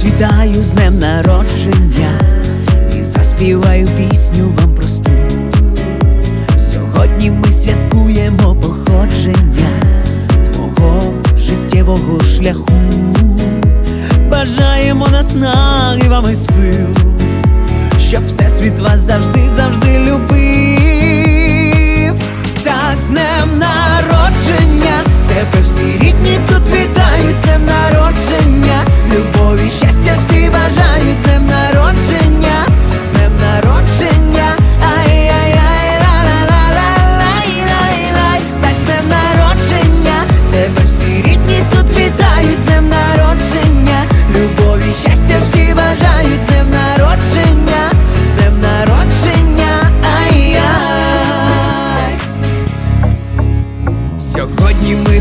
привітаю з днем народження і заспіваю пісню вам просту. Сьогодні ми святкуємо походження твого життєвого шляху. Бажаємо наснаги вам сил, щоб всесвіт вас завжди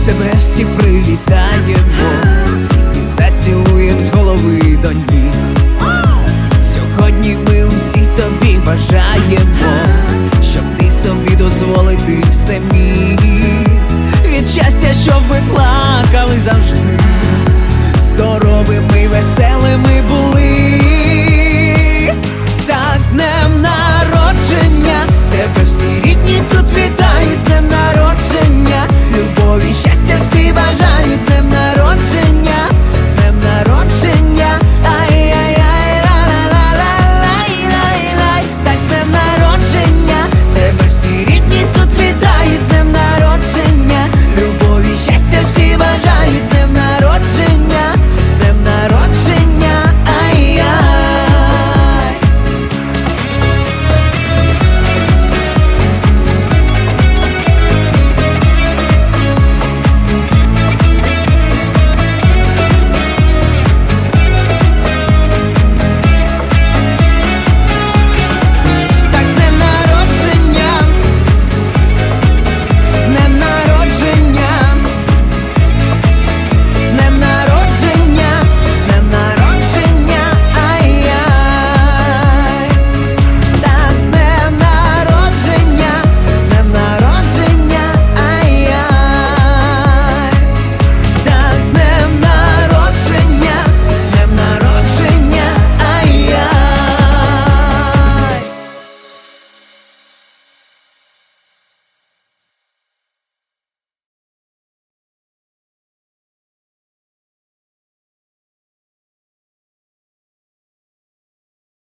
тебе всі привітаємо і зацілуєм з голови до ніг. Сьогодні ми усі тобі бажаємо, щоб ти собі дозволити все міг. Від щастя, щоб ви плакали завжди,